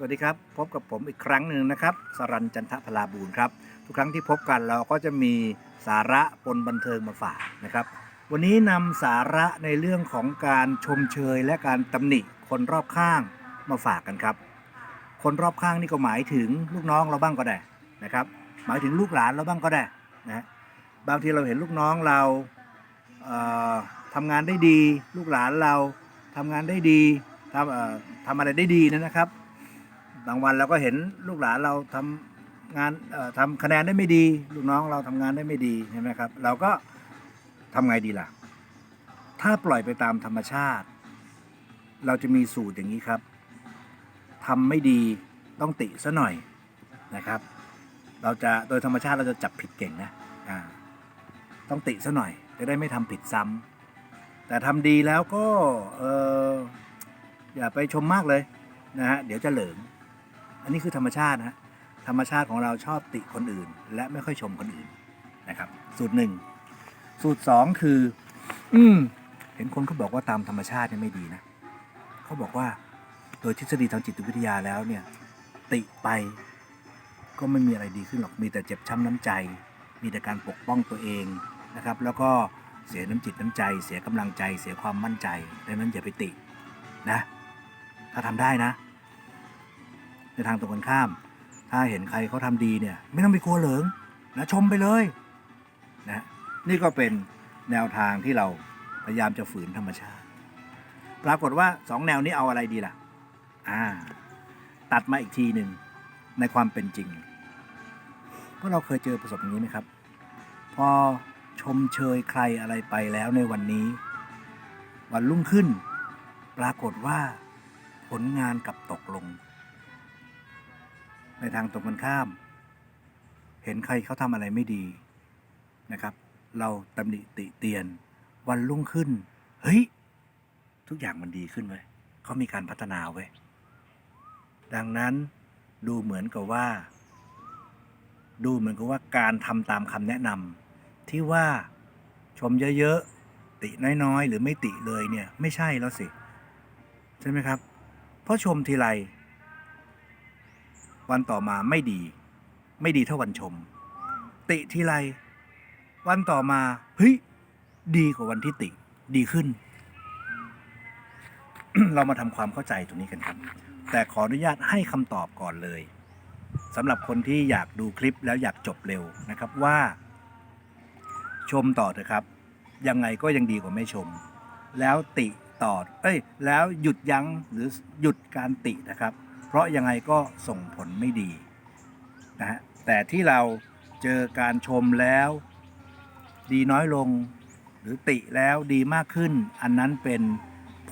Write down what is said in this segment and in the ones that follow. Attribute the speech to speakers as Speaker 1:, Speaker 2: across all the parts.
Speaker 1: สวัสดีครับ พบกับผมอีกครั้งหนึ่งนะครับ สรันจันทพลาบูรครับ ทุกครั้งที่พบกันเราก็จะมีสาระปนบันเทิงมาฝากนะครับ วันนี้นำสาระในเรื่องของการชมเชยและการตำหนิคนรอบข้างมาฝากกันครับ คนรอบข้างนี่ก็หมายถึงลูกน้องเราบ้างก็ได้นะครับ หมายถึงลูกหลานเราบ้างก็ได้นะบางทีเราเห็นลูกน้องเราเทำงานได้ดี ลูกหลานเราทำงานได้ดีทำเอ่อทำอะไรได้ดีนะนะครับ บางวันเราก็เห็นลูกหลานเราทำงานเอ่อทำคะแนนได้ไม่ดี ลูกน้องเราทำงานได้ไม่ดีใช่ไหมครับ เราก็ทำไงดีล่ะ ถ้าปล่อยไปตามธรรมชาติ เราจะมีสูตรอย่างนี้ครับทำไม่ดีต้องติซะหน่อยนะครับ เราจะโดยธรรมชาติเราจะจับผิดเก่งนะอ่าต้องติซะหน่อย จะได้ไม่ทำผิดซ้ำแต่ทำดีแล้วก็เอออย่าไปชมมากเลยนะฮะเดี๋ยวจะเหลิง อันนี้คือธรรมชาตินะธรรมชาติของเราชอบติคนอื่น และไม่ค่อยชมคนอื่นนะครับ สูตรหนึ่งสูตรสองคือ อืมเห็นคนเขาบอกว่าตามธรรมชาติเนี่ยไม่ดีนะเขาบอกว่าโดยทฤษฎีทางจิตวิทยาแล้วเนี่ย ติไปก็ไม่มีอะไรดีขึ้นหรอก มีแต่เจ็บช้ำน้ำใจ มีแต่การปกป้องตัวเองนะครับ แล้วก็เสียน้ำจิตน้ำใจ เสียกำลังใจ เสียความมั่นใจ ดังนั้นอย่าไปตินะ ถ้าทำได้นะ ในทางตรงกันข้าม ถ้าเห็นใครเขาทำดีเนี่ย ไม่ต้องไปกลัวเหลิงนะชมไปเลยนะนี่ก็เป็นแนวทางที่เราพยายามจะฝืนธรรมชาติ ปรากฏว่าสองแนวนี้เอาอะไรดีล่ะอ่าตัดมาอีกทีหนึ่งในความเป็นจริงพวกเราเคยเจอประสบอย่างนี้ไหมครับ พอชมเชยใครอะไรไปแล้วในวันนี้ วันรุ่งขึ้น ปรากฏว่าผลงานกลับตกลง ในทางตรงกันข้าม เห็นใครเขาทำอะไรไม่ดีนะครับ เราตำหนิติเตียน วันรุ่งขึ้น เฮ้ย ทุกอย่างมันดีขึ้นเว้ยเขามีการพัฒนาเว้ยดังนั้นดูเหมือนกับว่า ดูเหมือนกับว่าการทำตามคำแนะนำที่ว่าชมเยอะๆ ติน้อยๆ หรือไม่ติเลยเนี่ย ไม่ใช่แล้วสิ ใช่ไหมครับ เพราะชมทีไร วันต่อมาไม่ดี ไม่ดีเท่าวันชม ติทีไร วันต่อมาเฮ้ยดีกว่าวันที่ติ ดีขึ้น เรามาทำความเข้าใจตรงนี้กันครับ แต่ขออนุญาตให้คำตอบก่อนเลยสำหรับคนที่อยากดูคลิปแล้วอยากจบเร็วนะครับว่า ชมต่อเถอะครับ ยังไงก็ยังดีกว่าไม่ชม แล้วติต่อ เอ้ย แล้วหยุดยั้งหรือหยุดการตินะครับ เพราะยังไงก็ส่งผลไม่ดีนะฮะแต่ที่เราเจอการชมแล้ว ดีน้อยลงหรือติแล้วดีมากขึ้น อันนั้นเป็น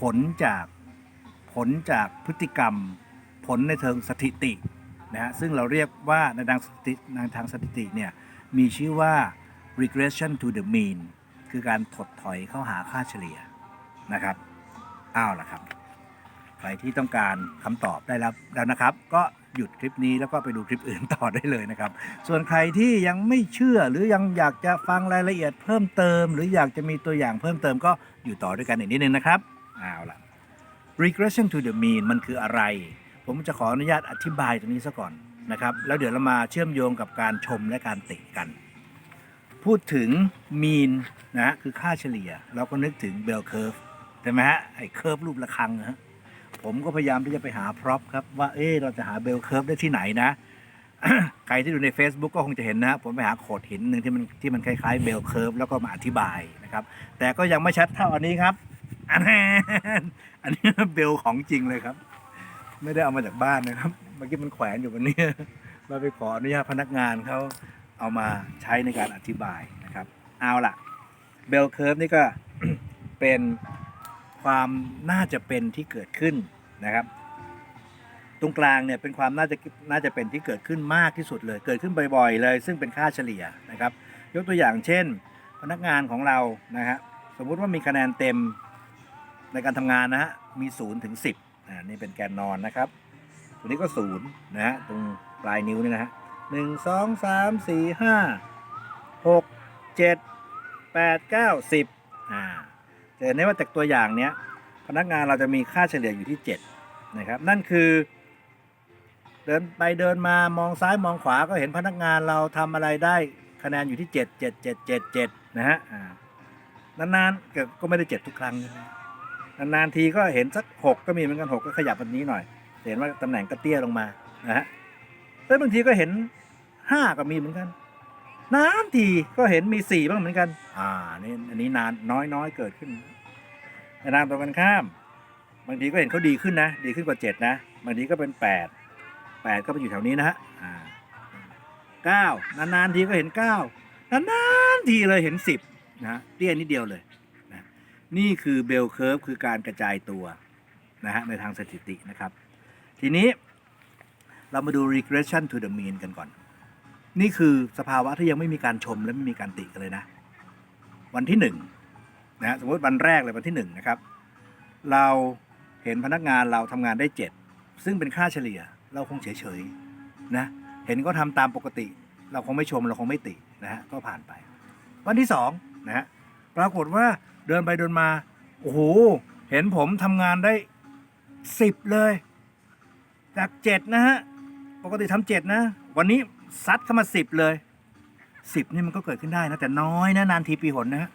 Speaker 1: ผลจากผลจากพฤติกรรม ผลในเชิงสถิตินะฮะซึ่งเราเรียกว่าในทางสถิติในทางสถิติเนี่ยมีชื่อว่า regression to the mean คือการถดถอยเข้าหาค่าเฉลี่ยนะครับ อ้าวล่ะครับ ใครที่ต้องการคำตอบได้แล้วแล้วนะครับ ก็หยุดคลิปนี้แล้วก็ไปดูคลิปอื่นต่อได้เลยนะครับ ส่วนใครที่ยังไม่เชื่อหรือยังอยากจะฟังรายละเอียดเพิ่มเติม หรืออยากจะมีตัวอย่างเพิ่มเติมก็อยู่ต่อด้วยกันอีกนิดนึงนะครับเอาล่ะ regression to the mean มันคืออะไร ผมจะขออนุญาตอธิบายตรงนี้ซะก่อนนะครับ แล้วเดี๋ยวเรามาเชื่อมโยงกับการชมและการติกัน พูดถึง mean นะฮะคือค่าเฉลี่ย เราก็นึกถึง bell curve ใช่ไหมฮะไอ้เคอร์ฟรูประฆังนะฮะ ผมก็พยายามที่จะไปหาพร็อพครับ ว่าเอ๊เราจะหาเบลเคิร์ฟได้ที่ไหนนะ ใครที่ดูใน Facebook ก็คงจะเห็นนะ ผมไปหาโขดหินหนึ่งที่มันที่มันคล้ายๆเบลเคิร์ฟแล้วก็มาอธิบายนะครับ แต่ก็ยังไม่ชัดเท่าอันนี้ครับ อันนี้อันนี้เบลของจริงเลยครับ ไม่ได้เอามาจากบ้านนะครับ เมื่อกี้มันแขวนอยู่บนนี้เราไปขออนุญาตพนักงานเขาเอามาใช้ในการอธิบายนะครับ เอาล่ะเบลเคิร์ฟนี่ก็เป็น ความน่าจะเป็นที่เกิดขึ้นนะครับ ตรงกลางเนี่ยเป็นความน่าจะน่าจะเป็นที่เกิดขึ้นมากที่สุดเลย เกิดขึ้นบ่อยๆ เลย ซึ่งเป็นค่าเฉลี่ยนะครับ ยกตัวอย่างเช่น พนักงานของเรานะฮะสมมุติว่ามีคะแนนเต็มในการทำงานนะฮะมี0ถึง10อ่านี่เป็นแกนนอนนะครับตัวนี้ก็0นะฮะตรงปลายนิ้วนี่นะฮะหนึ่งสองสามสี่ห้าหกเจ็ดแปดเก้าสิบ อ่าจะเห็นได้ว่าจากตัวอย่างเนี้ยพนักงานเราจะมีค่าเฉลี่ยอยู่ที่ 7 นะครับ นั่นคือ เดินไปเดินมามองซ้ายมองขวาก็เห็นพนักงานเราทำอะไรได้คะแนนอยู่ที่เจ็ดเจ็ดเจ็ดเจ็ดเจ็ดนะฮะนานๆก็ก็ไม่ได้เจ็ดทุกครั้งนานๆทีก็เห็นสักหกก็มีเหมือนกันหกก็ขยับแบบนี้หน่อย เห็นว่าตำแหน่งก็เตี้ยลงมานะฮะแล้วบางทีก็เห็นห้าก็มีเหมือนกัน นานทีก็เห็นมีสี่บ้างเหมือนกัน อ่านี่อันนี้นานน้อยน้อยเกิดขึ้นแต่นางตรงกันข้าม บางทีก็เห็นเขาดีขึ้นนะ ดีขึ้นกว่าเจ็ดนะ บางทีก็เป็นแปดแปดก็ไปอยู่แถวนี้นะฮะอ่าเก้านานๆทีก็เห็นเก้านานๆทีเลยเห็นสิบนะฮะเตี้ยนิดเดียวเลยนะนี่คือเบลเคิร์ฟคือการกระจายตัวนะฮะในทางสถิตินะครับ ทีนี้เรามาดู regression to the mean กันก่อน นี่คือสภาวะที่ยังไม่มีการชมและไม่มีการติกันเลยนะ วันที่หนึ่งนะสมมติวันแรกเลยวันที่หนึ่งนะครับ เราเห็นพนักงานเราทำงานได้เจ็ดซึ่งเป็นค่าเฉลี่ยเราคงเฉยๆนะเห็นก็ทำตามปกติ เราคงไม่ชมเราคงไม่ตินะฮะก็ผ่านไป วันที่สองนะฮะปรากฏว่าเดินไปเดินมาโอ้โหเห็นผมทำงานได้สิบเลย จากเจ็ดนะฮะปกติทำเจ็ดนะ วันนี้ ซัดเข้ามาสิบเลยสิบนี่มันก็เกิดขึ้นได้นะแต่น้อยนะนานทีปีหนนะฮะ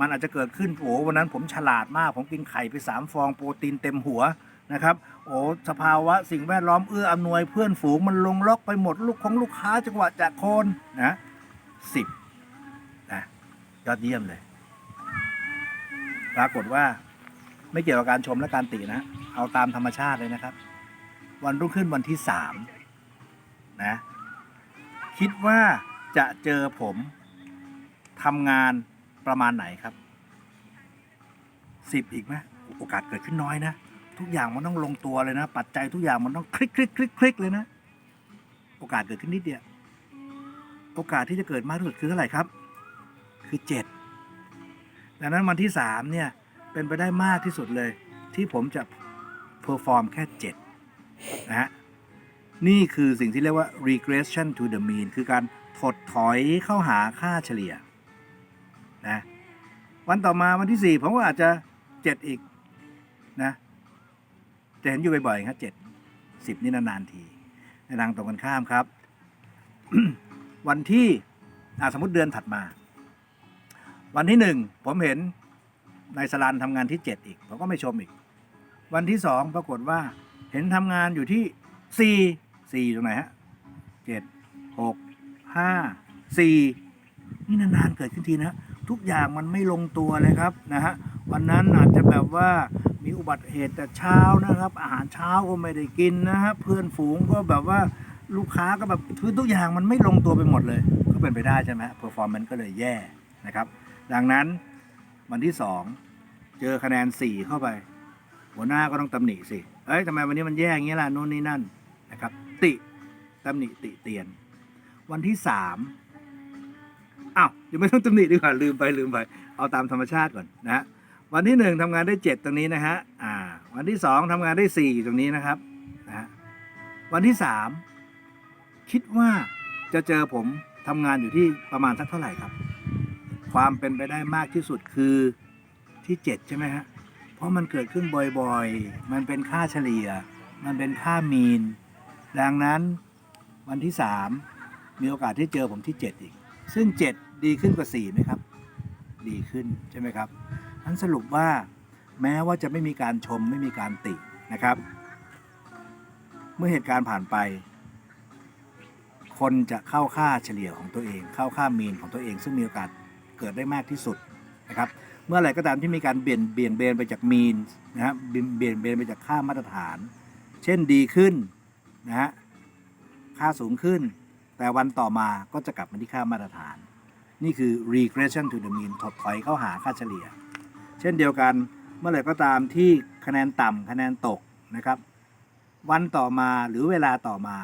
Speaker 1: มันอาจจะเกิดขึ้นโอ้วันนั้นผมฉลาดมาก ผมกินไข่ไปสามฟองโปรตีนเต็มหัวนะครับโอ้สภาวะสิ่งแวดล้อมเอื้ออำนวยเพื่อนฝูงมันลงล็อกไปหมดลูกของลูกค้าจังหวะจากโคนนะสิบนะยอดเยี่ยมเลย ปรากฏว่าไม่เกี่ยวกับการชมและการตินะ เอาตามธรรมชาติเลยนะครับ วันรุ่งขึ้นวันที่สามนะ คิดว่าจะเจอผมทำงานประมาณไหนครับสิบอีกไหมโอกาสเกิดขึ้นน้อยนะ ทุกอย่างมันต้องลงตัวเลยนะ ปัจจัยทุกอย่างมันต้องคลิกคลิกคลิกคลิกเลยนะ โอกาสเกิดขึ้นนิดเดียว โอกาสที่จะเกิดมากที่สุดคือเท่าไหร่ครับ คือเจ็ดดังนั้นวันที่สามเนี่ย เป็นไปได้มากที่สุดเลย ที่ผมจะเพอร์ฟอร์มแค่เจ็ดนะฮะ นี่คือสิ่งที่เรียกว่า regression to the mean คือการถดถอยเข้าหาค่าเฉลี่ยนะวันต่อมาวันที่ 4 ผมก็อาจจะ 7 อีกนะจะเห็นอยู่บ่อยๆครับ7 10 นี่นานๆทีในทางตรงกันข้ามครับ วันที่สมมติเดือนถัดมา วันที่หนึ่งผมเห็นนายสลันทำงานที่ 7 อีก ผมก็ไม่ชมอีก วันที่สองปรากฏว่าเห็นทำงานอยู่ที่สี่ สี่ตรงไหนฮะเจ็ดหกห้าสี่นี่นานๆเกิดขึ้นทีนะทุกอย่างมันไม่ลงตัวเลยครับนะฮะวันนั้นอาจจะแบบว่ามีอุบัติเหตุแต่เช้านะครับ อาหารเช้าก็ไม่ได้กินนะฮะเพื่อนฝูงก็แบบว่าลูกค้าก็แบบคือทุกอย่างมันไม่ลงตัวไปหมดเลย ก็เป็นไปได้ใช่ไหมเพอร์ฟอร์แมนซ์ก็เลยแย่นะครับ ดังนั้นวันที่สองเจอคะแนนสี่เข้าไป หัวหน้าก็ต้องตำหนิสิ เอ้ยทำไมวันนี้มันแย่อย่างนี้ล่ะโน่นนี่นั่น นะครับ ติตำหนิติเตียน วันที่สามอ้าวยังไม่ต้องตำหนิดีกว่าลืมไปลืมไป เอาตามธรรมชาติก่อนนะฮะวันที่หนึ่งทำงานได้เจ็ดตรงนี้นะฮะอ่า วันที่สองทำงานได้สี่ตรงนี้นะครับนะฮะวันที่สามคิดว่าจะเจอผมทำงานอยู่ที่ประมาณสักเท่าไหร่ครับ ความเป็นไปได้มากที่สุดคือที่เจ็ดใช่ไหมฮะเพราะมันเกิดขึ้นบ่อยๆ มันเป็นค่าเฉลี่ย มันเป็นค่ามีน ดังนั้นวันที่สามมีโอกาสที่เจอผมที่เจ็ดอีก ซึ่งเจ็ดดีขึ้นกว่าสี่ไหมครับ ดีขึ้นใช่ไหมครับนั้นสรุปว่าแม้ว่าจะไม่มีการชมไม่มีการตินะครับ เมื่อเหตุการณ์ผ่านไป คนจะเข้าค่าเฉลี่ยของตัวเอง เข้าค่ามีนของตัวเอง ซึ่งมีโอกาสเกิดได้มากที่สุดนะครับ เมื่อไหร่ก็ตามที่มีการเบี่ยนเบี่ยงเบนไปจากมีนนะฮะเบี่ยงเบี่ยงเบนไปจากค่ามาตรฐาน เช่นดีขึ้น นะฮะค่าสูงขึ้น แต่วันต่อมาก็จะกลับมาที่ค่ามาตรฐาน นี่คือ regression to the mean ถดถอยเข้าหาค่าเฉลี่ย เช่นเดียวกันเมื่อไหร่ก็ตามที่คะแนนต่ำคะแนนตกนะครับ วันต่อมาหรือเวลาต่อมา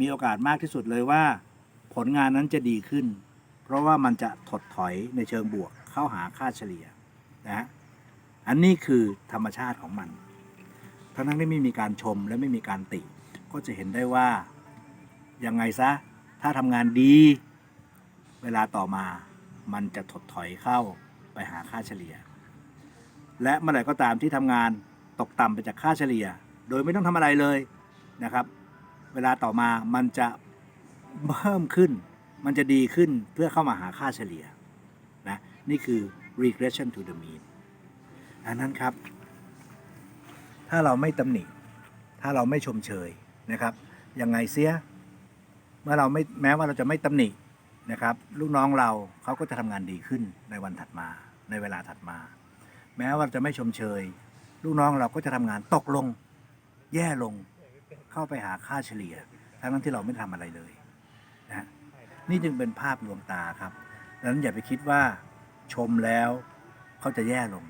Speaker 1: มีโอกาสมากที่สุดเลยว่า ผลงานนั้นจะดีขึ้น เพราะว่ามันจะถดถอยในเชิงบวกเข้าหาค่าเฉลี่ยนะฮะอันนี้คือธรรมชาติของมัน ทั้งนั้นที่ไม่มีการชมและไม่มีการติ ก็จะเห็นได้ว่ายังไงซะ ถ้าทำงานดี เวลาต่อมามันจะถดถอยเข้าไปหาค่าเฉลี่ย และเมื่อไหร่ก็ตามที่ทำงานตกต่ำไปจากค่าเฉลี่ย โดยไม่ต้องทำอะไรเลยนะครับ เวลาต่อมามันจะเพิ่มขึ้น มันจะดีขึ้นเพื่อเข้ามาหาค่าเฉลี่ยนะนี่คือ regression to the mean อันนั้นครับ ถ้าเราไม่ตำหนิ ถ้าเราไม่ชมเชย นะครับ ยังไงเสีย เมื่อเราไม่แม้ว่าเราจะไม่ตำหนินะครับ ลูกน้องเราเขาก็จะทำงานดีขึ้นในวันถัดมาในเวลาถัดมา แม้ว่าจะไม่ชมเชย ลูกน้องเราก็จะทำงานตกลง แย่ลงเข้าไปหาค่าเฉลี่ย ทั้งนั้นที่เราไม่ทำอะไรเลยนะฮะนี่จึงเป็นภาพลวงตาครับดังนั้นอย่าไปคิดว่าชมแล้วเขาจะแย่ลง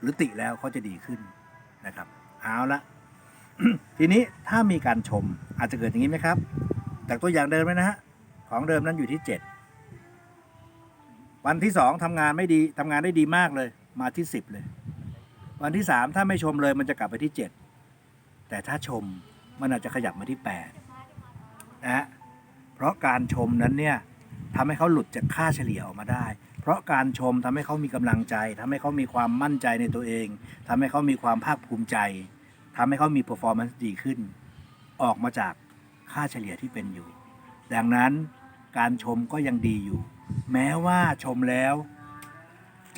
Speaker 1: หรือติแล้วเขาจะดีขึ้นนะครับ เอาละ ทีนี้ถ้ามีการชมอาจจะเกิดอย่างนี้ไหมครับ จากตัวอย่างเดิมเลยนะฮะของเดิมนั้นอยู่ที่ 7 วันที่ 2ทำงานไม่ดีทำงานได้ดีมากเลย มาที่ 10 เลย วันที่ 3 ถ้าไม่ชมเลยมันจะกลับไปที่ 7 แต่ถ้าชมมันอาจจะขยับมาที่8นะฮะเพราะการชมนั้นเนี่ยทำให้เขาหลุดจากค่าเฉลี่ยออกมาได้ เพราะการชมทำให้เขามีกำลังใจทำให้เขามีความมั่นใจในตัวเองทำให้เขามีความภาคภูมิใจ ทำให้เขามี performance ดีขึ้น ออกมาจากค่าเฉลี่ยที่เป็นอยู่ ดังนั้นการชมก็ยังดีอยู่ แม้ว่าชมแล้ว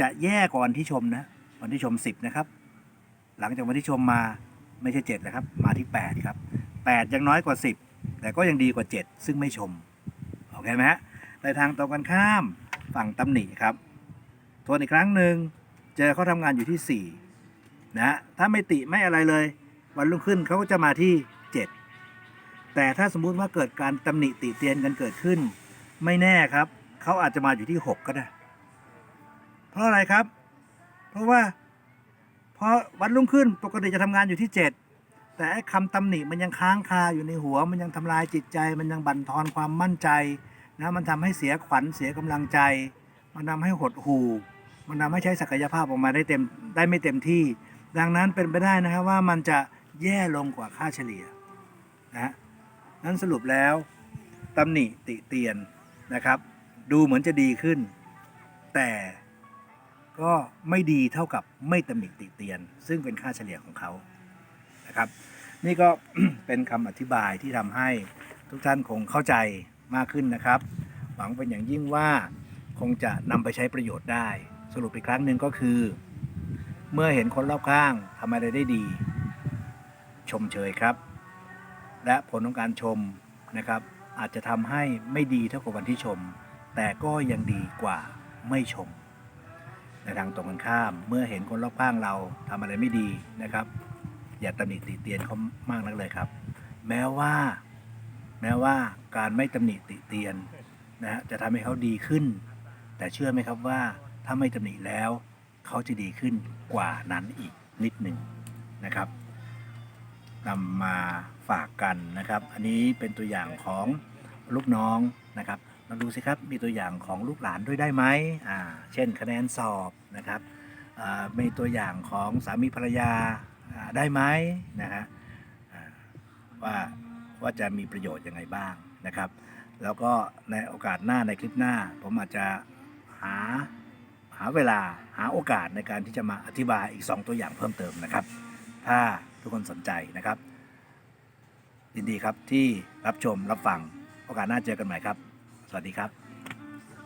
Speaker 1: จะแย่กว่าวันที่ชมนะวันที่ชม 10 นะครับ หลังจากวันที่ชมมาไม่ใช่7นะครับ มาที่ 8 ครับ 8 ยังน้อยกว่า 10 แต่ก็ยังดีกว่า 7 ซึ่งไม่ชม โอเคไหมฮะในทางตรงกันข้ามฝั่งตำหนิครับ ทวนอีกครั้งหนึ่ง เจอเขาทำงานอยู่ที่ 4 นะ ถ้าไม่ติไม่อะไรเลย วันรุ่งขึ้นเขาก็จะมาที่ 7 แต่ถ้าสมมุติว่าเกิดการตำหนิติเตียนกันเกิดขึ้น ไม่แน่ครับ เขาอาจจะมาอยู่ที่ 6 ก็ได้ เพราะอะไรครับ เพราะว่าเพราะวันรุ่งขึ้นปกติจะทำงานอยู่ที่ 7 แต่ไอ้คำตำหนิมันยังค้างคาอยู่ในหัว มันยังทำลายจิตใจ มันยังบั่นทอนความมั่นใจนะมันทำให้เสียขวัญเสียกำลังใจ มันทำให้หดหู่ มันทำให้ใช้ศักยภาพออกมาได้เต็มได้ไม่เต็มที่ ดังนั้นเป็นไปได้นะครับว่ามันจะ แย่ลงกว่าค่าเฉลี่ยนะฮะนั้นสรุปแล้วตำหนิติเตียนนะครับ ดูเหมือนจะดีขึ้น แต่ก็ไม่ดีเท่ากับไม่ตำหนิติเตียน ซึ่งเป็นค่าเฉลี่ยของเขานะครับ นี่ก็เป็นคำอธิบายที่ทำให้ทุกท่านคงเข้าใจมากขึ้นนะครับ หวังเป็นอย่างยิ่งว่าคงจะนำไปใช้ประโยชน์ได้ สรุปอีกครั้งหนึ่งก็คือ เมื่อเห็นคนรอบข้างทำอะไรได้ดี ชมเชยครับ และผลของการชมนะครับ อาจจะทำให้ไม่ดีเท่ากับวันที่ชม แต่ก็ยังดีกว่าไม่ชมในทางตรงกันข้ามเมื่อเห็นคนรอบข้างเราทำอะไรไม่ดีนะครับ อย่าตำหนิติเตียนเขามากนักเลยครับ แม้ว่า แม้ว่าการไม่ตำหนิติเตียนนะฮะจะทำให้เขาดีขึ้น แต่เชื่อไหมครับว่าถ้าไม่ตำหนิแล้ว เขาจะดีขึ้นกว่านั้นอีกนิดหนึ่งนะครับ นำมาฝากกันนะครับ อันนี้เป็นตัวอย่างของลูกน้องนะครับมาดูสิครับมีตัวอย่างของลูกหลานด้วยได้ไหมอ่าเช่นคะแนนสอบนะครับอ่ามีตัวอย่างของสามีภรรยาได้ไหมนะฮะอ่าว่าว่าจะมีประโยชน์ยังไงบ้างนะครับ แล้วก็ในโอกาสหน้าในคลิปหน้า ผมอาจจะหาหาเวลาหาโอกาสในการที่จะมาอธิบายอีก 2 ตัวอย่างเพิ่มเติมนะครับ ถ้า ทุกคนสนใจนะครับยินดีครับที่รับชมรับฟังโอกาสหน้าเจอกันใหม่ครับ สวัสดีครับ